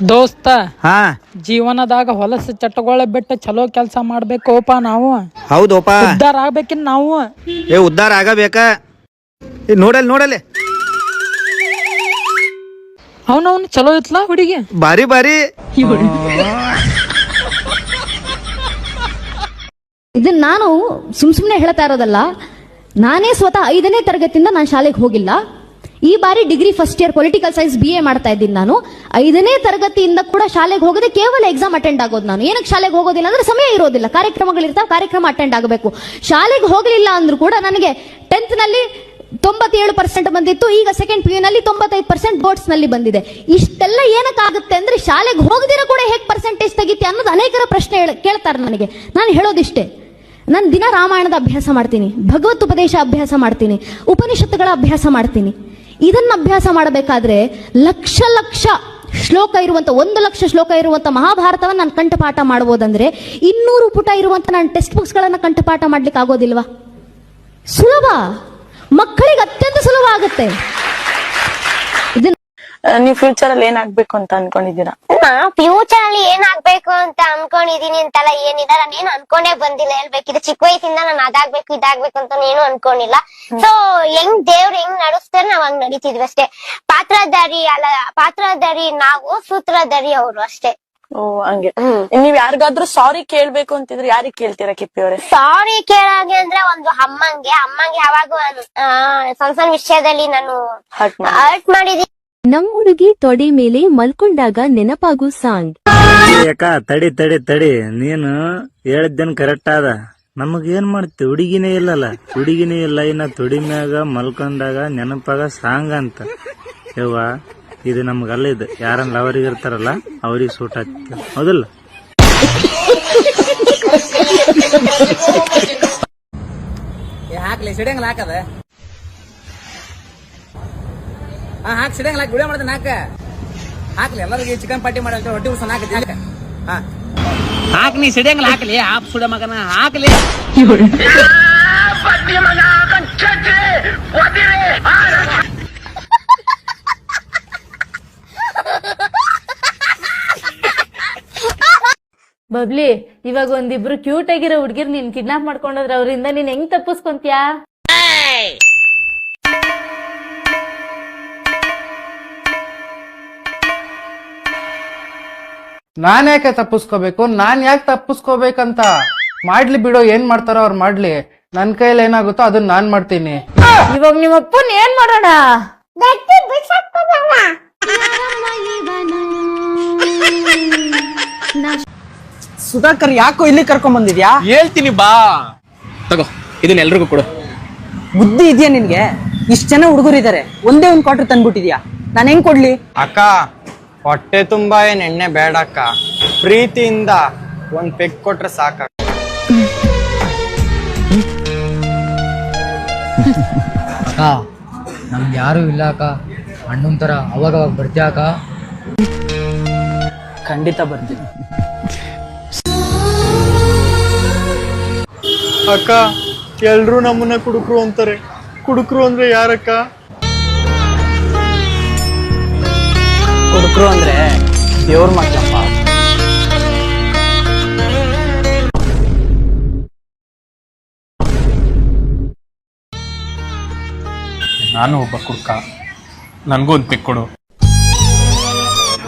ದೋಸ್ತ ಹಾ. ಜೀವನದಾಗ ಹೊಲಸ ಚಟಗೊಳ ಬಿಟ್ಟು ಚಲೋ ಕೆಲಸ ಮಾಡ್ಬೇಕೋಪ ನಾವು. ಹೌದೋಪ ಉದ್ದಾರ ಆಗ್ಬೇಕಿನ್ ನಾವು. ಏ ಉದ್ದಾರ ಆಗಬೇಕ? ಏ ನೋಡಲ್ ನೋಡಲಿ ಅವನವನು ಚಲೋ ಇತ್ಲಾ ಹುಡುಗಿ? ಬಾರಿ ಬಾರಿ. ಇದನ್ನ ನಾನು ಸುಮ್ ಸುಮ್ನೆ ಹೇಳ್ತಾ ಇರೋದಲ್ಲ ನಾನೇ ಸ್ವತಃ ಐದನೇ ತರಗತಿಯಿಂದ ನಾನು ಶಾಲೆಗೆ ಹೋಗಿಲ್ಲ. ಈ ಬಾರಿ degree first year political science B A ಮಾಡ್ತಾ ಇದ್ದೀನಿ ನಾನು. ಐದನೇ ತರಗತಿಯಿಂದ ಕೂಡ ಶಾಲೆಗೆ ಹೋಗದೆ ಕೇವಲ ಎಕ್ಸಾಮ್ ಅಟೆಂಡ್ ಆಗೋದು ನಾನು. ಏನಕ್ಕೆ ಶಾಲೆಗೆ ಹೋಗೋದಿಲ್ಲ ಅಂದ್ರೆ ಸಮಯ ಇರೋದಿಲ್ಲ. ಕಾರ್ಯಕ್ರಮಗಳಿರ್ತಾವೆ, ಕಾರ್ಯಕ್ರಮ ಅಟೆಂಡ್ ಆಗಬೇಕು. ಶಾಲೆಗೆ ಹೋಗಲಿಲ್ಲ ಅಂದ್ರೂ ಕೂಡ ನನಗೆ ಟೆಂತ್ನಲ್ಲಿ ತೊಂಬತ್ತೇಳು ಪರ್ಸೆಂಟ್ ಬಂದಿತ್ತು, ಈಗ ಸೆಕೆಂಡ್ ಪಿ ನಲ್ಲಿ ತೊಂಬತ್ತೈದು ಪರ್ಸೆಂಟ್ ಬೋರ್ಡ್ಸ್ನಲ್ಲಿ ಬಂದಿದೆ. ಇಷ್ಟೆಲ್ಲ ಏನಕ್ಕಾಗುತ್ತೆ ಅಂದ್ರೆ ಶಾಲೆಗೆ ಹೋಗದಿರ ಕೂಡ ಹೇಗೆ ಪರ್ಸೆಂಟೇಜ್ ತೆಗಿತೆ ಅನ್ನೋದು ಅನೇಕರ ಪ್ರಶ್ನೆ ಕೇಳ್ತಾರೆ ನನಗೆ. ನಾನು ಹೇಳೋದಿಷ್ಟೇ. ನಾನು ದಿನ ರಾಮಾಯಣದ ಅಭ್ಯಾಸ ಮಾಡ್ತೀನಿ, ಭಗವತ್ ಉಪದೇಶ ಅಭ್ಯಾಸ ಮಾಡ್ತೀನಿ, ಉಪನಿಷತ್ತುಗಳ ಅಭ್ಯಾಸ ಮಾಡ್ತೀನಿ. ಇದನ್ನ ಅಭ್ಯಾಸ ಮಾಡಬೇಕಾದ್ರೆ ಲಕ್ಷ ಲಕ್ಷ ಶ್ಲೋಕ ಇರುವಂತ, ಒಂದು ಲಕ್ಷ ಶ್ಲೋಕ ಇರುವಂತ ಮಹಾಭಾರತವನ್ನು ನಾನು ಕಂಠಪಾಠ ಮಾಡ್ಬೋದಂದ್ರೆ ಇನ್ನೂರು ಪುಟ ಇರುವಂತ ನಾನು ಟೆಕ್ಸ್ಟ್ ಬುಕ್ಸ್ಗಳನ್ನು ಕಂಠಪಾಠ ಮಾಡ್ಲಿಕ್ಕೆ ಆಗೋದಿಲ್ವಾ? ಸುಲಭ. ಮಕ್ಕಳಿಗೆ ಅತ್ಯಂತ ಸುಲಭ ಆಗುತ್ತೆ. ನೀವ್ ಫ್ಯೂಚರ್ ಅಲ್ಲಿ ಏನಾಗ್ಬೇಕು ಅಂತ ಅನ್ಕೊಂಡಿದ್ದೀರಾ? ಫ್ಯೂಚರ್ ಅಲ್ಲಿ ಏನಾಗ್ಬೇಕು ಅಂತ ಅನ್ಕೊಂಡಿದೀನಿ ಅಂತೆಲ್ಲ ಏನಿಲ್ಲ. ನಾನು ಏನು ಅನ್ಕೊಂಡೇ ಬಂದಿಲ್ಲ. ಹೇಳ್ಬೇಕಿದ್ರೆ ಚಿಕ್ಕ ವಯಸ್ಸಿಂದ ನಾನು ಅದಾಗ್ಬೇಕು ಇದಾಗ್ಬೇಕು ಅಂತ ಏನು ಅನ್ಕೊಂಡಿಲ್ಲ. ಸೊ ಹೆಂಗ್ ದೇವ್ರು ಹೆಂಗ್ ನಡೆಸ್ತಾರೆ ನಾವ್ ಹಂಗ್ ನಡೀತಿದ್ವಿ ಅಷ್ಟೇ. ಪಾತ್ರಧಾರಿ ಅಲ್ಲ ಪಾತ್ರಧಾರಿ ನಾವು ಸೂತ್ರಧಾರಿ ಅವರು ಅಷ್ಟೇ. ಓ ಹಂಗೆ. ನೀವ್ ಯಾರಿಗಾದ್ರೂ ಸಾರಿ ಕೇಳ್ಬೇಕು ಅಂತಿದ್ರೆ ಯಾರಿಗ್ ಕೇಳ್ತೀರಾ ಕಿಪ್ಪಿ ಅವ್ರೆ? ಸಾರಿ ಕೇಳಾಗೆ ಅಂದ್ರೆ ಒಂದು ಅಮ್ಮಂಗೆ. ಅಮ್ಮಂಗೆ ಯಾವಾಗ ಸಣ್ಣ ಸಣ್ಣ ವಿಷಯದಲ್ಲಿ ನಾನು ಹರ್ಟ್ ಮಾಡಿದೀನಿ. ನಮ್ ಹುಡುಗಿ ತೊಡೆ ಮೇಲೆ ಮಲ್ಕೊಂಡಾಗ ನೆನಪಾಗು ಸಾಂಗ್. ಯಾಕ ತಡಿ ತಡಿ ತಡಿ. ನೀನು ಹೇಳಿದ್ದೇನ್ ಕರೆಕ್ಟ್ ಆದ. ನಮಗ್ ಏನ್ ಮಾಡ್ತಿ? ಹುಡುಗಿನೇ ಇಲ್ಲಲ್ಲ. ಹುಡುಗಿನೇ ಇಲ್ಲ ಇನ್ನ ತೊಡಿ ಮ್ಯಾಗ ಮಲ್ಕೊಂಡಾಗ ನೆನಪಾಗ ಸಾಂಗ್ ಅಂತ. ಯವ್ವಾ ಇದು ನಮ್ಗಲ್ಲ ಇದು. ಯಾರನ್ನ ಲವರಿಗೆ ಇರ್ತಾರಲ್ಲ ಅವ್ರಿಗೆ ಸೂಟ್ ಆಗ್ತದೆ ಹೌದಲ್ಲ? ಹಾಕ್ಲಿ ಹಾಕದ ಹಾ ಹಾಕ್ ಸಿಡಂಗಿಲ್ಲ ಹಾಕಿ ವಿಡಿಯೋ ಮಾಡ್ದೆ ನಾಕ ಹಾಕ್ಲಿ ಎಲ್ಲರಿಗೆ ಚಿಕನ್ ಪಾರ್ಟಿ ಮಾಡಿ ಹೊಟ್ಟೆ ಉಸ ನಾಕ ಹಾಕ ಹಾ. ಹಾಕ್ ನೀ ಸಿಡಂಗಿಲ್ಲ ಹಾಕ್ಲಿ ಆಪ್ ಸುಡ ಮಗನ ಹಾಕ್ಲಿ. ಬಬ್ಲಿ ಇವಾಗ ಒಂದಿಬ್ರು ಕ್ಯೂಟ್ ಆಗಿರೋ ಹುಡ್ಗಿರ್ ನೀನ್ ಕಿಡ್ನಾಪ್ ಮಾಡ್ಕೊಂಡೋದ್ರ ಅವರಿಂದ ನೀನ್ ಹೆಂಗ್ ತಪ್ಪಿಸ್ಕೊಂತ್ಯಾ? ನಾನ್ ಯಾಕೆ ತಪ್ಪಿಸ್ಕೋಬೇಕು? ನಾನ್ ಯಾಕೆ ತಪ್ಪಿಸ್ಕೋಬೇಕಂತ? ಮಾಡ್ಲಿ ಬಿಡೋ ಏನ್ ಮಾಡ್ತಾರೋ ಅವ್ರು ಮಾಡ್ಲಿ. ನನ್ ಕೈಯಲ್ಲಿ ಏನಾಗುತ್ತೋ ಅದನ್ನ ನಾನ್ ಮಾಡ್ತೀನಿ. ಇವಾಗ ನಿಮ್ಮ ಅಪ್ಪನ್ ಏನ್ ಮಾಡೋಣ? ಸುಧಾಕರ್ ಯಾಕೋ ಇಲ್ಲಿ ಕರ್ಕೊಂಡ್ ಬಂದಿದ್ಯಾ ಹೇಳ್ತೀನಿ ಬಾ. ತಗೋ ಇದನ್ನ ಎಲ್ರಿಗೂ ಕೊಡು. ಬುದ್ಧಿ ಇದೆಯಾ ನಿನ್ಗೆ? ಇಷ್ಟ ಜನ ಹುಡುಗರು ಇದಾರೆ ಒಂದೇ ಒಂದ್ ಕ್ವಾರ್ಟರ್ ತಂದ್ಬಿಟ್ಟಿದ್ಯಾ? ನಾನು ಹೆಂಗ್ ಕೊಡ್ಲಿ? ಅಕ್ಕ ಹೊಟ್ಟೆ ತುಂಬ ಏನ್ ಎಣ್ಣೆ ಬೇಡ ಅಕ್ಕ ಪ್ರೀತಿಯಿಂದ ಒಂದ್ ಪೆಗ್ ಕೊಟ್ರೆ ಸಾಕ. ಅಕ್ಕ ನಮ್ಗೆ ಯಾರು ಇಲ್ಲ ಅಕ್ಕ. ಅಣ್ಣನ್ ತರ ಅವಾಗ ಅವಾಗ ಬರ್ತೀಯ ಅಕ್ಕ? ಖಂಡಿತ ಬರ್ತೀನಿ. ಅಕ್ಕ ಎಲ್ರು ನಮ್ಮನ್ನ ಕುಡುಕ್ರು ಅಂತಾರೆ. ಕುಡುಕ್ರು ಅಂದ್ರೆ ಯಾರಕ್ಕ? ಹುಡುಗರು ಅಂದ್ರೆ ದೇವ್ರ ಮಕ್ಕಳಪ್ಪ ನಾನು ಒಬ್ಬ ಕುಡ್ಕ. ನನಗೂ ಒಂದು ಕೊಡು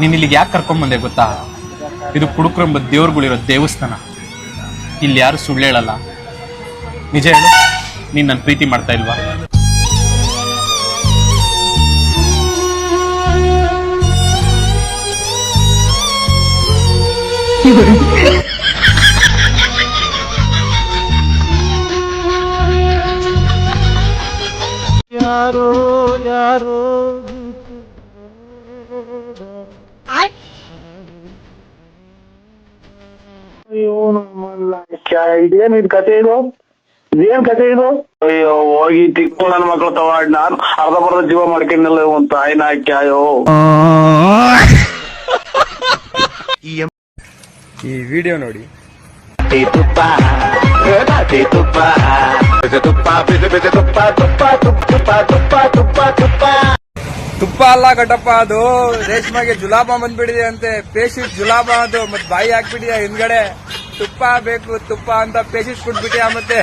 ನೀನ್ ಇಲ್ಲಿಗೆ ಯಾಕೆ ಕರ್ಕೊಂಬಂದೆ ಗೊತ್ತಾ? ಇದು ಕುಡುಕ್ರಂಬ ದೇವ್ರುಗಳಿರೋ ದೇವಸ್ಥಾನ. ಇಲ್ಲಿ ಯಾರು ಸುಳ್ಳು ಹೇಳಲ್ಲ. ನಿಜ ಹೇಳು, ನೀನ್ ನನ್ನ ಪ್ರೀತಿ ಮಾಡ್ತಾ ಇಲ್ವಾ? ಇದೇನು ಇದು ಕತೆ ಇದು? ಇದೇನ್ ಕತೆ ಇದು? ಅಯ್ಯೋ ಹೋಗಿ ತಿಕ್ಕು ನನ್ನ ಮಕ್ಳು ತವಾಡ್ ನಾನು. ಅರ್ಧ ಬರ್ಧ ಜೀವ ಮಾಡ್ಕೊಂಡಿಲ್ಲ ಒಂದು ತಾಯಿನ ಹಾಕ್ಯಾಯೋ ಈ ಈ ವಿಡಿಯೋ ನೋಡಿ. ತುಪ್ಪ ಅಲ್ಲ ಕಟ್ಟಪ್ಪ ಅದು ರೇಷ್ಮೆಗೆ ಜುಲಾಬ ಬಂದ್ಬಿಡಿದೆ ಅಂತೆ. ಪೇಶಿಟ್ ಜುಲಾಬ ಅದು ಮತ್ ಬಾಯಿ ಹಾಕ್ಬಿಟ್ಟಿದೆ ಹಿಂದ್ಗಡೆ. ತುಪ್ಪ ಬೇಕು ತುಪ್ಪ ಅಂತ ಪೇಶಿಟ್ ಕೊಟ್ಬಿಟ್ಟಿಯ ಮತ್ತೆ?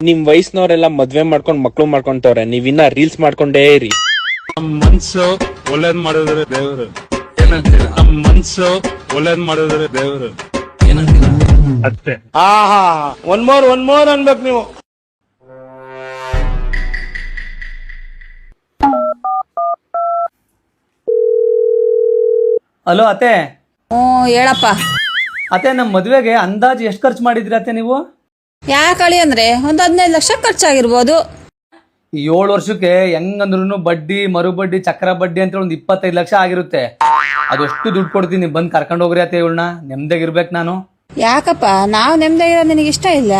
ನಿಮ್ ವಯಸ್ಸಿನವರೆಲ್ಲ ಮದ್ವೆ ಮಾಡ್ಕೊಂಡ್ ಮಕ್ಳು ಮಾಡ್ಕೊಂತವ್ರೆ ನೀವಿನ್ನ ರೀಲ್ಸ್ ಮಾಡ್ಕೊಂಡೇ ಇರಿ. ಮನ್ಸು ಒಳ್ಳೇದ್ ಮಾಡಿದ್ರೆ ದೇವರು. ನಮ್ ಮನ್ಸು ಒಳ್ಳೇದ್ ಮಾಡಿದ್ರೆ ದೇವ್ರು ಅಷ್ಟೇ. ಆಹಾ ಒನ್ ಮೋರ್ ಒನ್ ಮೋರ್ ಅನ್ಬೇಕು ನೀವು. ಹಲೋ ಅತ್ತೆ. ಹ್ಞೂ ಹೇಳಪ್ಪ. ಅತ್ತೆ ನಮ್ಮ ಮದುವೆಗೆ ಅಂದಾಜು ಎಷ್ಟು ಖರ್ಚು ಮಾಡಿದ್ರಿ ಅತ್ತೆ ನೀವು? ಯಾಕಳಿ ಅಳಿ ಅಂದ್ರೆ ಒಂದು ಹದಿನೈದು ಲಕ್ಷ ಖರ್ಚಾಗಿರ್ಬೋದು. ಈ ಏಳು ವರ್ಷಕ್ಕೆ ಹೆಂಗಂದ್ರು ಬಡ್ಡಿ ಮರು ಬಡ್ಡಿ ಚಕ್ರ ಬಡ್ಡಿ ಅಂತ ಒಂದು ಇಪ್ಪತ್ತೈದು ಲಕ್ಷ ಆಗಿರುತ್ತೆ. ಅದಷ್ಟು ದುಡ್ಡು ಕೊಡ್ತೀನಿ ಬಂದ್ ಕರ್ಕೊಂಡು ಹೋಗ್ರಿ ಅತ್ತೆ ಇವಳನ್ನ ನೆಮ್ಮದಿಗಿರ್ಬೇಕು ನಾನು. ಯಾಕಪ್ಪ? ನಾವು ಇರೋ ನಿನಗೆ ಇಷ್ಟ ಇಲ್ಲ?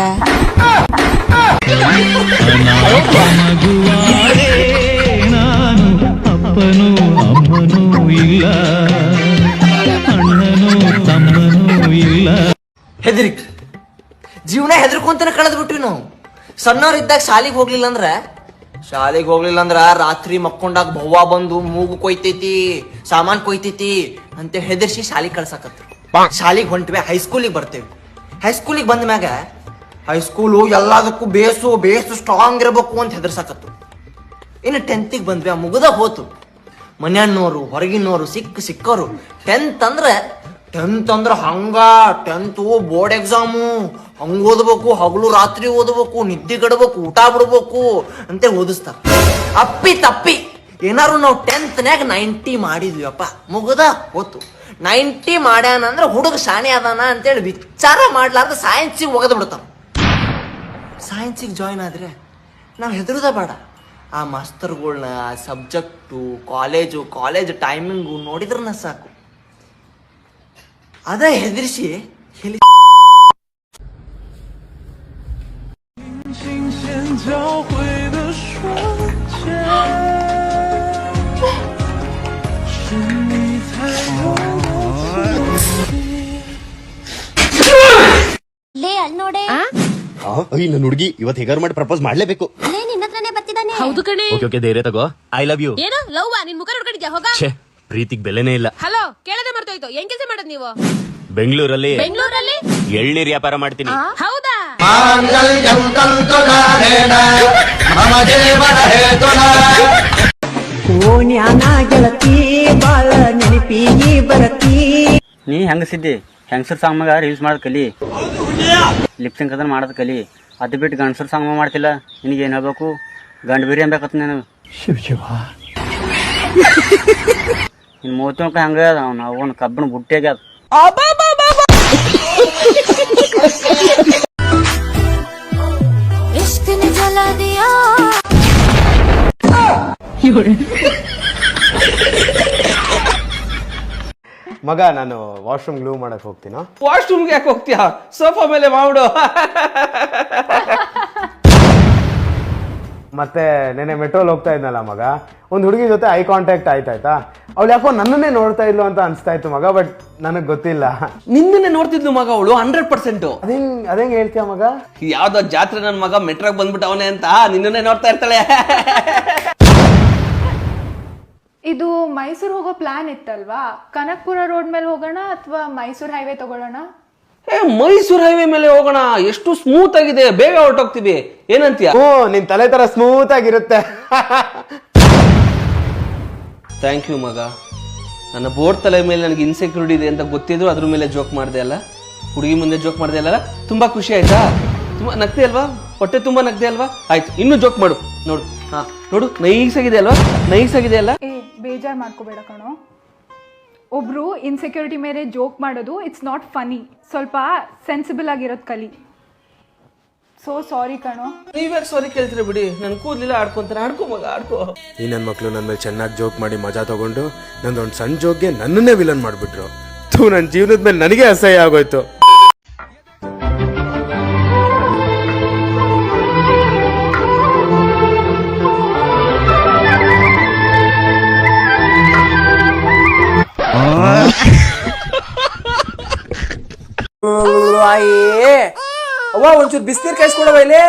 ಹೆದರಿಕ್. ಜೀವನ ಹೆದರ್ಕೊಂತಾನೆ ಕಳೆದ್ಬಿಟ್ವಿ ನಾವು. ಸಣ್ಣವ್ರ ಇದ್ದಾಗ ಶಾಲಿಗೆ ಹೋಗ್ಲಿಲ್ಲ ಅಂದ್ರ ಶಾಲಿಗೆ ಹೋಗ್ಲಿಲ್ಲ ಅಂದ್ರ ರಾತ್ರಿ ಮಕ್ಕೊಂಡಾಗ ಭವ್ವ ಬಂದು ಮೂಗು ಕೊಯ್ತೈತಿ ಸಾಮಾನ್ ಕೊಯ್ತೈತಿ ಅಂತ ಹೆದರ್ಸಿ ಶಾಲಿಗೆ ಕಳ್ಸಾಕತ್ರು. ಶಾಲಿಗೆ ಹೊಂಟ್ವಿ ಹೈಸ್ಕೂಲಿಗೆ ಬರ್ತೇವಿ. ಹೈಸ್ಕೂಲಿಗೆ ಬಂದ ಮ್ಯಾಗ ಹೈಸ್ಕೂಲು ಎಲ್ಲದಕ್ಕೂ ಬೇಸು ಬೇಸು ಸ್ಟ್ರಾಂಗ್ ಇರಬೇಕು ಅಂತ ಹೆದರ್ಸಾಕತ್ತು ಇನ್ನು ಟೆಂತಿಗೆ ಬಂದ್ವಿ ಆ ಮುಗ್ದ ಹೋತು. ಮನೆಯನ್ನೋರು ಹೊರಗಿನವರು ಸಿಕ್ಕ ಸಿಕ್ಕೋರು. ಟೆಂತ್ ಅಂದ್ರೆ ಟೆಂತ್ ಅಂದ್ರೆ ಹಂಗ, ಟೆಂತು ಬೋರ್ಡ್ ಎಕ್ಸಾಮು. ಹಂಗ ಓದ್ಬೇಕು, ಹಗಲು ರಾತ್ರಿ ಓದ್ಬೇಕು, ನಿದ್ದೆ ಕಡಬೇಕು, ಊಟ ಬಿಡ್ಬೇಕು ಅಂತ ಓದಿಸ್ತಾರ. ಅಪ್ಪಿ ತಪ್ಪಿ. ಏನಾರು ನಾವು ಟೆಂತ್ನ್ಯಾಗ ನೈಂಟಿ ಮಾಡಿದ್ವಿಯಪ್ಪ. ಮುಗದ? ಗೊತ್ತು ನೈಂಟಿ ಮಾಡ್ಯಾನ ಅಂದ್ರೆ ಹುಡುಗ ಶಾಣೆ ಅದಾನ ಅಂತೇಳಿ ವಿಚಾರ ಮಾಡ್ಲಾರ್ದ ಸೈನ್ಸಿಗೆ ಒಗದ್ ಬಿಡ್ತಾನ. ಸೈನ್ಸಿಗೆ ಜಾಯ್ನ್ ಆದ್ರೆ ನಾವು ಹೆದರುದ ಬೇಡ. ಆ ಮಾಸ್ತರ್ಗಳ್ನ ಆ ಸಬ್ಜೆಕ್ಟು ಕಾಲೇಜು ಕಾಲೇಜ್ ಟೈಮಿಂಗು ನೋಡಿದ್ರನ ಸಾಕು. ಅದ ಹೆದರಿಸಿ ಹೇಳಿ. ಲೇ ಅಲ್ಲಿ ನೋಡೆ. ನನ್ನ ಹುಡುಗಿ ಇವತ್ತು ಹೇಗಾರು ಮಾಡಿ ಪ್ರಪೋಸ್ ಮಾಡ್ಲೇಬೇಕು. ಲೇ ನಿನ್ನ ಹತ್ರನೇ ಬರ್ತಿದ್ದಾನೆ. ಹೌದು ಕಣೆ. ಓಕೆ ಓಕೆ ಧೈರ್ಯ ತಗೋ. ಐ ಲವ್ ಯು ಏನು? ಲವ್ ನಿನ್ ಮುಖ ನೋಡ್ಕೊಂಡಿದ್ಯಾ? ಹೋಗ. ಛೇ. ಪ್ರೀತಿಗ್ ಬೆಲೆನೇ ಇಲ್ಲ. ಹಲೋ ಕೇಳದೆ ಮರ್ತೋಯ್ತು. ಏನ್ ಕೆಲಸ ಮಾಡೋದು ನೀವು? ಬೆಂಗಳೂರಲ್ಲಿ ಬೆಂಗಳೂರಲ್ಲಿ? ಎಳ್ನೀರ್ ವ್ಯಾಪಾರ ಮಾಡ್ತೀನಿ. ಹೌದಾ? ನೀ ಹೆಂಗಸಿದ್ದಿ ಹೆಂಗಸರ್ ಸಾಂಗ್ ಮಗ ರೀಲ್ಸ್ ಮಾಡೋದ್ ಕಲಿ. ಲಿಪ್ಸಿಂಗ್ ಅದನ್ನ ಮಾಡದ್ ಕಲಿ. ಅದು ಬಿಟ್ಟು ಗಂಡಸರ್ ಸಾಂಗ್ ಮಾಡ್ತಿಲ್ಲ. ನಿನಗೆ ಏನ್ ಹೇಳ್ಬೇಕು? ಗಂಡ ಬಿರಿ ಶಿವ ನೀನು ನಿನ್ ಹಂಗೆ ಹಂಗ ಅವ್ನ ಅವನ ಕಬ್ಬಿಣ ಬುಟ್ಟಿಯಾಗ ದಿಯಾ ಮಗ ನಾನು ವಾಶ್ರೂಮ್ ಗ್ಲೂ ಮಾಡಕ್ ಹೋಗ್ತೀನೋ? ವಾಶ್ರೂಮ್ಗೆ ಯಾಕೆ ಹೋಗ್ತೀಯಾ? ಸೋಫಾ ಮೇಲೆ ಮಾಡು ಮತ್ತೆ ನೆನೆ ಮೆಟ್ರೋಲ್ ಹೋಗ್ತಾ ಇದ್ನಲ್ಲ ಮಗ? ಒಂದು ಹುಡುಗಿ ಜೊತೆ ಐ ಕಾಂಟ್ಯಾಕ್ಟ್ ಆಯ್ತಾಯ್ತಾ ಅವಳು ಯಾಕೋ ನನ್ನನ್ನೇ ನೋಡ್ತಾ ಇದ್ಲು ಅಂತ ಅನಿಸ್ತಾ ಇತ್ತು ಮಗ ಬಟ್ ನನಗೆ ಗೊತ್ತಿಲ್ಲ. ನಿನ್ನೆ ನೋಡ್ತಿದ್ಲು ಮಗ ಅವಳು ಹಂಡ್ರೆಡ್ ಪರ್ಸೆಂಟ್ ಅದೇ ಅದೇಂಗ್ ಹೇಳ್ತೀಯ ಮಗ? ಯಾವ್ದೋ ಜಾತ್ರೆ ನನ್ನ ಮಗ ಮೆಟ್ರೋಗ್ ಬಂದ್ಬಿಟ್ಟು ಅವನೇ ಅಂತ ನಿನ್ನನ್ನೇ ನೋಡ್ತಾ ಇರ್ತಾಳೆ. ಇದು ಮೈಸೂರು ಹೋಗೋ ಪ್ಲಾನ್ ಇತ್ತಲ್ವಾ? ಕನಕ್ಪುರ ರೋಡ್ ಮೇಲೆ ಹೋಗೋಣ ಅಥವಾ ಮೈಸೂರು ಹೈವೇ ತಗೊಳ್ಳೋಣ? ಏ ಮೈಸೂರು ಹೈವೇ ಮೇಲೆ ಹೋಗೋಣ. ಎಷ್ಟು ಸ್ಮೂತ್ ಆಗಿದೆ. ಬೇಗ ಹೊರಟೋಗ್ತೀವಿ. ಏನಂತೀಯ? ಓ ನಿನ್ ತಲೆ ತರ ಸ್ಮೂತ್ ಆಗಿರುತ್ತೆ. ಥ್ಯಾಂಕ್ ಯು ಮಗ. ನನ್ನ ಬೋರ್ಡ್ ತಲೆ ಮೇಲೆ ನನಗೆ ಇನ್ಸೆಕ್ಯೂರಿಟಿ ಇದೆ ಅಂತ ಗೊತ್ತಿದ್ರು ಅದ್ರ ಮೇಲೆ ಜೋಕ್ ಮಾಡಿದೆ ಅಲ್ಲ? ಹುಡುಗಿ ಮುಂದೆ ಜೋಕ್ ಮಾಡಿದೆ ಅಲ್ಲ? ತುಂಬಾ ಖುಷಿ ಆಯ್ತಾ? ತುಂಬಾ ನಗ್ದೆ ಅಲ್ವಾ? ಹೊಟ್ಟೆ ತುಂಬಾ ನಗ್ದೆ ಅಲ್ವಾ? ಆಯ್ತು ಇನ್ನು ಜೋಕ್ ಮಾಡು. ನೋಡು. ಹಾ ನೋಡು ನೈಸ್ ಆಗಿದೆ ಅಲ್ವಾ? ನೈಸ್ ಆಗಿದೆ ಅಲ್ಲ? ಏ ಬೇಜಾರ್ ಮಾಡ್ಕೋಬೇಡ ಕಣೋ. ಒಬ್ರು ಇನ್ಸೆಕ್ಯೂರಿಟಿ ಮೇಲೆ ಜೋಕ್ ಮಾಡೋದು ಇಟ್ಸ್ ನಾಟ್ ಫನಿ ಸ್ವಲ್ಪ ಸೆನ್ಸಿಬಲ್ ಆಗಿರೋದು ಕಲಿ. ಸೋ ಸಾರಿ ಕಣೋ. ನೀವ್ಯಾಕೆ ಸಾರಿ ಕೇಳ್ತೀರ ಬಿಡಿ? ನನ್ ಕೂದಲಿಲ್ಲ ಆಡ್ಕೊಂತಾರೆ ಆಡ್ಕೋ ಮಗ ಆಡ್ಕೋ. ಈ ನನ್ನ ಮಕ್ಳು ನನ್ನ ಮೇಲೆ ಚೆನ್ನಾಗಿ ಜೋಕ್ ಮಾಡಿ ಮಜಾ ತಗೊಂಡು ನಂದೊಂದು ಸಣ್ಣ ಜೋಕ್ಗೆ ನನ್ನನ್ನೇ ವಿಲನ್ ಮಾಡಿಬಿಟ್ರು. ಥೂ ನನ್ನ ಜೀವನದ ಮೇಲೆ ನನಗೆ ಅಸಹ್ಯ ಆಗೋಯ್ತು. ಅವ್ವ ಒಂಚೂರು ಬಿಸಿನೀರ್ ಕಾಯಿಸ್ಕೊಡವ ಇಲ್ಲಿ?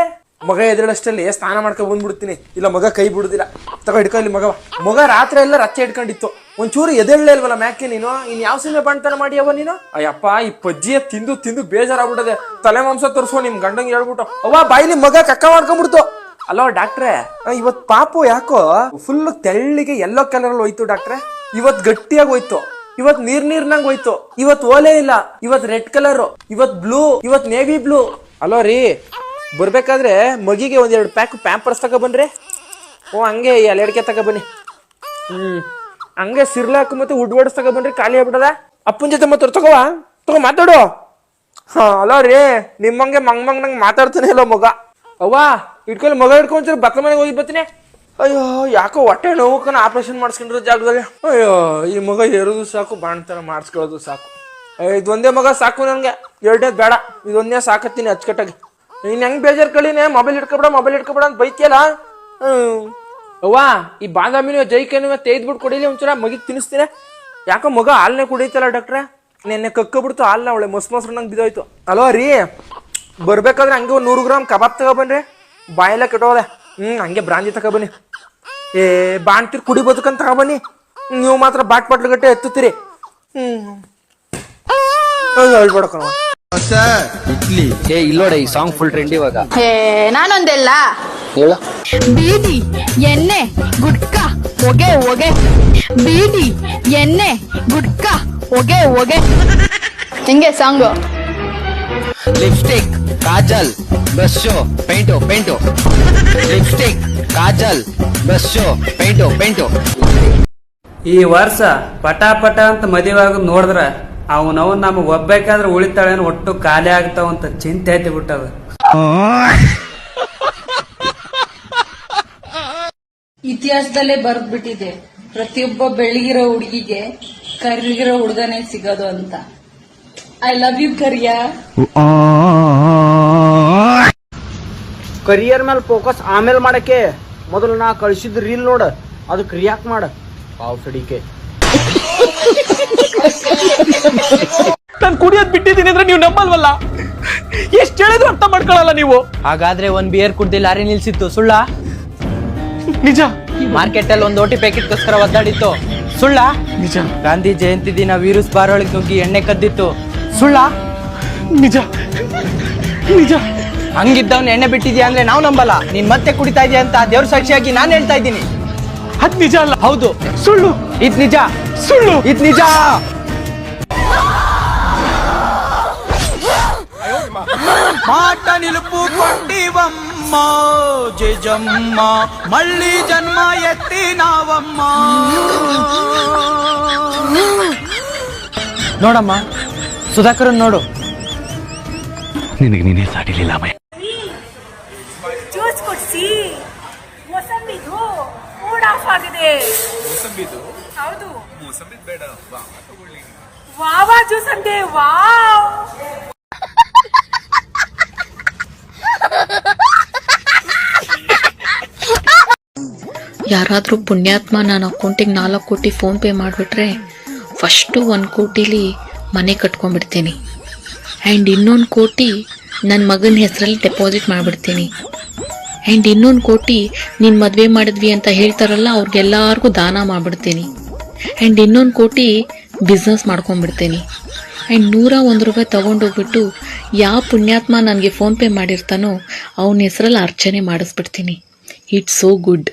ಮಗ ಎದ್ರಳಷ್ಟಲ್ಲಿ ಸ್ನಾನ ಮಾಡ್ಕೊಂಡ್ ಬಂದ್ಬಿಡ್ತೀನಿ. ಇಲ್ಲ ಮಗ ಕೈ ಬಿಡುದಿಲ್ಲ. ತಗೋ ಹಿಡ್ಕೊ ಇಲ್ಲಿ ಮಗವ. ಮಗ ರಾತ್ರಿ ಎಲ್ಲ ರಚ್ಚೆ ಹಿಡ್ಕೊಂಡಿತ್ತು. ಒಂಚೂರು ಎದೆಳ್ಳೆ ಇಲ್ವಲ್ಲ ಮ್ಯಾಕೆ ನೀನು? ಇನ್ ಯಾವ ಸಿನಿಮಾ ಮಾಡಿ ಅವ ನೀನು? ಅಯ್ಯಪ್ಪ, ಈ ಪಜ್ಜಿಯ ತಿಂದು ತಿಂದು ಬೇಜಾರಾಗ್ಬಿಟ್ಟದೆ. ತಲೆ ಮಾಂಸ ತೋರಿಸೋ ನಿಮ್ ಗಂಡಂಗೆ ಹೇಳ್ಬಿಟ್ಟು. ಅವ್ವ ಬಾಯಿಲಿ ಮಗ ಕಕ್ಕ ಮಾಡ್ಕೊಂಡ್ಬಿಡ್ತು. ಅಲ್ಲೋ ಡಾಕ್ಟ್ರೆ ಇವತ್ ಪಾಪು ಯಾಕೋ ಫುಲ್ ತೆಳ್ಳಿಗೆ ಎಲ್ಲೋ ಕಲರ್ ಅಲ್ಲಿ ಹೋಯ್ತು ಡಾಕ್ಟ್ರೆ. ಇವತ್ ಗಟ್ಟಿಯಾಗಿ ಹೋಯ್ತು. ಇವತ್ ನೀರ್ ನೀರ್ನಂಗ್ ಹೋಯ್ತು. ಇವತ್ ಓಲೆ ಇಲ್ಲ. ಇವತ್ ರೆಡ್ ಕಲರ್. ಇವತ್ ಬ್ಲೂ, ಇವತ್ ನೇವಿ ಬ್ಲೂ. ಅಲೋ ರೀ, ಬರ್ಬೇಕಾದ್ರೆ ಮಗಿಗೆ ಒಂದೆರಡು ಪ್ಯಾಕ್ ಪ್ಯಾಂಪರ್ಸ್ ತಗೋ ಬನ್ರಿ. ಓ, ಹಂಗೆ ಈ ಅಲೆಡ್ಕೆ ತಗೋ ಬನ್ನಿ. ಹ್ಮ್. ಹಂಗೆ ಸಿರ್ಲಾಕ್ ಮತ್ತೆ ವುಡ್ ವರ್ಡ್ಸ್ ತಗೋ ಬನ್ರಿ, ಖಾಲಿ ಆಗ್ಬಿಡದ. ಅಪ್ಪನ ಜೊತೆ ಮತ್ತೆ ತಗೋವಾ ತಗೋ, ಮಾತಾಡು. ಹಾ, ಅಲೋ ರೀ, ನಿಮ್ಮಂಗೆ ಮಂಗ್ ಮಂಗ್ ನಂಗೆ ಮಾತಾಡ್ತಾನೆ ಇಲ್ಲ ಮಗ. ಅವ್ವ ಇಟ್ಕೊಂಡು ಮಗ ಇಟ್ಕೊಂಡ್ ಬಕ್ಲ ಮನೆಗೆ ಹೋಗಿ ಬರ್ತೀನಿ. ಅಯ್ಯೋ, ಯಾಕೋ ಹೊಟ್ಟೆ ನೋವುಕನ ಆಪರೇಷನ್ ಮಾಡಿಸ್ಕೊಂಡಿರೋ ಜಾಗದಲ್ಲಿ? ಅಯ್ಯೋ, ಈ ಮಗ ಏರೋದು ಸಾಕು, ಬಾಣ್ತನ ಮಾಡಿಸ್ಕೊಳ್ಳೋದು ಸಾಕು. ಇದೊಂದೇ ಮಗ ಸಾಕು ನನಗೆ. ಎರಡನೇದು ಬೇಡ. ಇದೊಂದೇ ಸಾಕತ್ತೀನಿ ಅಚ್ಚುಕಟ್ಟಾಗಿ. ನೀನು ಹೆಂಗ್ ಬೇಜಾರ್ ಕಳಿನೇ? ಮೊಬೈಲ್ ಇಟ್ಕೊಬೇಡ ಮೊಬೈಲ್ ಇಟ್ಕೊಬೇಡ ಅಂತ ಬೈತಿಯಲ್ಲ? ಅವ್ವ, ಈ ಬಾದಾಮಿನೂ ಜೈಕೇನು ತೆಗೆದ್ಬಿಟ್ಟು ಕೊಡಿಲಿ ಒಂಚೂರ, ಮಗಿಗೆ ತಿನ್ನಿಸ್ತೀನಿ. ಯಾಕೋ ಮಗ ಹಾಲ್ನೇ ಕುಡಿತಲ್ಲ ಡಾಕ್ಟ್ರೆ ನೆನ್ನೆ ಕಕ್ಕಬಿಡ್ತು ಹಾಲನ್ನ ಅವಳೆ ಮೊಸ್ ಮೊಸರು ನಂಗೆ ಬಿದ್ದೋಯ್ತು ಅಲೋ ರೀ, ಬರ್ಬೇಕಾದ್ರೆ ಹಂಗೆ ಒಂದು ನೂರು ಗ್ರಾಮ್ ಕಬಾಬ್ ತಗೋಬನ್ರಿ ಬಾಯಲ್ಲ ಕೆಟ್ಟೋದೆ. ಹ್ಮ್ ಹಂಗೆ ಬ್ರಾಂದಿ ತಗೊಬನ್ನಿ ಏ ಬಾಣ್ತಿರ್ ಕುಡಿ ಬದುಕಂತ ತಗೊಬನ್ನಿ ನೀವು ಮಾತ್ರ ಬಾಟ್ ಬಾಟ್ಲು ಗಟ್ಟೆ ಎತ್ತುತ್ತೀರಿ. ಹ್ಮ್. ಹೇಳ್ಬೇಡ ಇಡ್ಲಿ ಏ ಇಲ್ಲೋಡೆ ಈ ಸಾಂಗ್ ಫುಲ್ ಟ್ರೆಂಡ್ ಇವಾಗ. ಏ ನಾನೊಂದೆಲ್ಲ. ಹೇಳು. ಬೀಡಿ ಎಣ್ಣೆ ಗುಡ್ಕ ಹೊಗೆ ಹೊಗೆ. ಬೀಡಿ ಎಣ್ಣೆ ಗುಡ್ಕ ಹೊಗೆ ಹೊಗೆ. ಹಿಂಗೆ song lipstick kajal. Brush paint paint lipstick kajal brush paint paint ಈ ವರ್ಷ ಪಟ ಪಟ ಅಂತ ಮದುವೆ ಆಗೋದು ನೋಡಿದ್ರ ಅವನವ್ ನಮಗ್ ಒಬ್ಬೇಕಾದ್ರೆ ಉಳಿತಾಳೆ ಒಟ್ಟು ಖಾಲಿ ಆಗ್ತಾವಂತ ಚಿಂತೆ ಐತಿ ಬಿಟ್ಟದ. ಇತಿಹಾಸದಲ್ಲೇ ಬರ್ದ್ಬಿಟ್ಟಿದೆ. ಪ್ರತಿಯೊಬ್ಬ ಬೆಳಗಿರೋ ಹುಡುಗಿಗೆ ಕರಿಗಿರೋ ಹುಡುಗನೇ ಸಿಗೋದು ಅಂತ. ಐ ಲವ್ ಯು ಕರಿಯಾ. ಕರಿಯರ್ ಮೇಲೆ ಫೋಕಸ್ ಆಮೇಲೆ ಮಾಡಕ್ಕೆ ಮೊದಲು ನಾ ಕಳ್ಸಿದ್ ರೀಲ್ ನೋಡ ಅದಕ್ಕೆ ರಿಯಾಕ್ಟ್ ಮಾಡ. ಪಾವ್ ಸಡಿಕೆ. ನಾನು ಕುಡಿಯೋದ್ ಬಿಟ್ಟಿದ್ದೀನಿ ಅಂದ್ರೆ ನೀವು ನಂಬಲ್ವಲ್ಲ? ಎಷ್ಟ್ ಹೇಳಿದ್ರು ಅರ್ಥ ಮಾಡ್ಕೊಳಲ್ಲ ನೀವು? ಹಾಗಾದ್ರೆ ಒಂದ್ ಬಿಯರ್ ಕುಡ್ದಿ ಲಾರಿ ನಿಲ್ಸಿತ್ತು ಸುಳ್ಳ? ನಿಜ. ಮಾರ್ಕೆಟ್ ಅಲ್ಲಿ ಒಂದ್ ಓಟಿ ಪ್ಯಾಕೆಟ್ಗೋಸ್ಕರ ಒದ್ದಾಡಿತ್ತು. ಸುಳ್ಳ? ನಿಜ. ಗಾಂಧಿ ಜಯಂತಿ ದಿನ ವೀರಸ್ ಬಾರೊಳಗೆ ನುಗ್ಗಿ ಎಣ್ಣೆ ಕದ್ದಿತ್ತು. ಸುಳ್ಳ? ನಿಜ. ನಿಜ ಹಂಗಿದ್ದವ್ನ ಎಣ್ಣೆ ಬಿಟ್ಟಿದ್ಯಾ ಅಂದ್ರೆ ನಾವು ನಂಬಲ್ಲ ನೀನ್ ಮತ್ತೆ ಕುಡಿತಾ ಇದೀಯ ಅಂತ ದೇವ್ರ ಸಾಕ್ಷಿಯಾಗಿ ನಾನು ಹೇಳ್ತಾ ಇದ್ದೀನಿ ಅದ್ ನಿಜ ಅಲ್ಲ ಹೌದು ಸುಳ್ಳು ಇದ್ ನಿಜ ಸುಳ್ಳು ಇದ್ ನಿಜ మాట నిలుపుకొంటివమ్మ జయజమ్మ మళ్ళీ జన్మ ఎత్తినావమ్మ ನೋಡಮ್ಮ ಸುಧಾಕರನ್ ನೋಡು ನಿನಗೆ ನೀನೇ ಸಾಟಿಲಿಲ್ಲ ಅಮ್ಮ. ಜ್ಯೂಸ್ ಕೊಡ್ಸಿ. ಮೊಸಂಬಿದು. ಮೂಡ್ ಆಫ್ ಆಗಿದೆ. ಹೌದು. ವಾವಾ ಜ್ಯೂಸ್ ಅಂತೆ ವಾವ್. ಯಾರಾದರೂ ಪುಣ್ಯಾತ್ಮ ನಾನು ಅಕೌಂಟಿಗೆ ನಾಲ್ಕು ಕೋಟಿ ಫೋನ್ ಪೇ ಮಾಡಿಬಿಟ್ರೆ ಫಸ್ಟು ಒಂದು ಕೋಟಿಲಿ ಮನೆ ಕಟ್ಕೊಂಡ್ಬಿಡ್ತೀನಿ. ಆ್ಯಂಡ್ ಇನ್ನೊಂದು ಕೋಟಿ ನನ್ನ ಮಗನ ಹೆಸರಲ್ಲಿ ಡೆಪಾಸಿಟ್ ಮಾಡಿಬಿಡ್ತೀನಿ. ಆ್ಯಂಡ್ ಇನ್ನೊಂದು ಕೋಟಿ ನೀನು ಮದುವೆ ಮಾಡಿದ್ವಿ ಅಂತ ಹೇಳ್ತಾರಲ್ಲ, ಅವ್ರಿಗೆಲ್ಲರಿಗೂ ದಾನ ಮಾಡಿಬಿಡ್ತೀನಿ. ಆ್ಯಂಡ್ ಇನ್ನೊಂದು ಕೋಟಿ ಬಿಸ್ನೆಸ್ ಮಾಡ್ಕೊಂಡ್ಬಿಡ್ತೀನಿ. ಆ್ಯಂಡ್ ನೂರ ಒಂದು ರೂಪಾಯಿ ತೊಗೊಂಡೋಗ್ಬಿಟ್ಟು ಯಾವ ಪುಣ್ಯಾತ್ಮ ನನಗೆ ಫೋನ್ಪೇ ಮಾಡಿರ್ತಾನೋ, ಅವನ ಹೆಸರಲ್ಲಿ ಅರ್ಚನೆ ಮಾಡಿಸ್ಬಿಡ್ತೀನಿ. ಇಟ್ಸ್ ಸೋ ಗುಡ್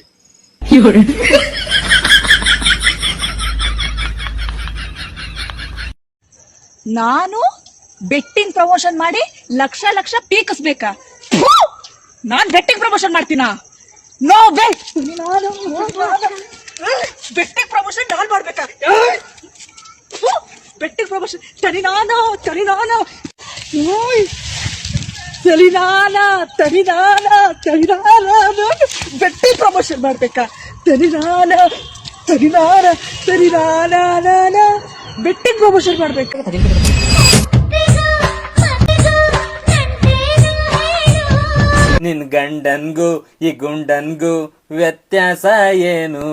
ನಾನು ಬೆಟ್ಟಿಂಗ್ ಪ್ರಮೋಷನ್ ಮಾಡಿ ಲಕ್ಷ ಲಕ್ಷ ಪೀಕಿಸ್ಬೇಕಾ? ನಾನ್ ಬೆಟ್ಟಿಂಗ್ ಪ್ರಮೋಷನ್ ಮಾಡ್ತೀನ? ನೋ ಬೆಟ್ಟಿಂಗ್ ಪ್ರಮೋಷನ್ ನಾನ್ ಮಾಡ್ಬೇಕಾ? ಬೆಟ್ಟಿಂಗ್ ಪ್ರಮೋಷನ್ ತನಿನಾನ ತನಿನಾನ? ಓಯ್! ತನಿನಾನ ತನಿನಾನ ಬೆಟ್ಟಿಂಗ್ ಪ್ರಮೋಷನ್ ಮಾಡ್ಬೇಕಾ? ತನಿನಾನ ತನಿನಾನ ತನಿನಾನ ಬೆಟ್ಟಿಂಗ್ ಪ್ರಮೋಷನ್ ಮಾಡ್ಬೇಕಾ? ನಿನ್ ಗಂಡನ್ಗೂ ಈ ಗುಂಡನ್ಗೂ ವ್ಯತ್ಯಾಸ ಏನು?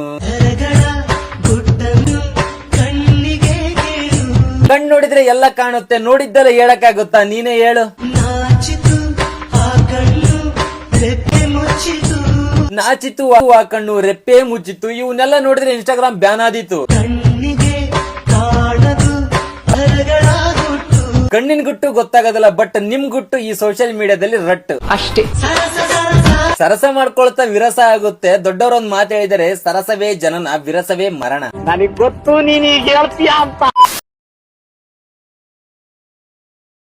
ಕಣ್ಣು ನೋಡಿದ್ರೆ ಎಲ್ಲ ಕಾಣುತ್ತೆ ನೋಡಿದ್ದಲ್ಲ ಹೇಳಕ್ಕಾಗುತ್ತಾ? ನೀನೇ ಹೇಳು. ನಾಚಿತು ಆ ಕಣ್ಣು ರೆಪ್ಪೆ ಮುಚ್ಚಿತು. ಇವನ್ನೆಲ್ಲ ನೋಡಿದ್ರೆ ಇನ್ಸ್ಟಾಗ್ರಾಮ್ ಬ್ಯಾನ್ ಆದಿತ್ತು ಕಣ್ಣಿನ ಗುಟ್ಟು ಗೊತ್ತಾಗೋದಿಲ್ಲ ಬಟ್ ನಿಮ್ ಗುಟ್ಟು ಈ ಸೋಷಿಯಲ್ ಮೀಡಿಯಾದಲ್ಲಿ ರಟ್ಟು. ಅಷ್ಟೇ. ಸರಸ ಮಾಡ್ಕೊಳ್ತಾ ವಿರಸ ಆಗುತ್ತೆ. ದೊಡ್ಡವರೊಂದ್ ಮಾತು ಹೇಳಿದರೆ ಸರಸವೇ ಜನನ ವಿರಸವೇ ಮರಣ. ನನಗ್ ಗೊತ್ತು ನೀನು ಈಗ ಹೇಳ್ತೀಯ ಅಂತ.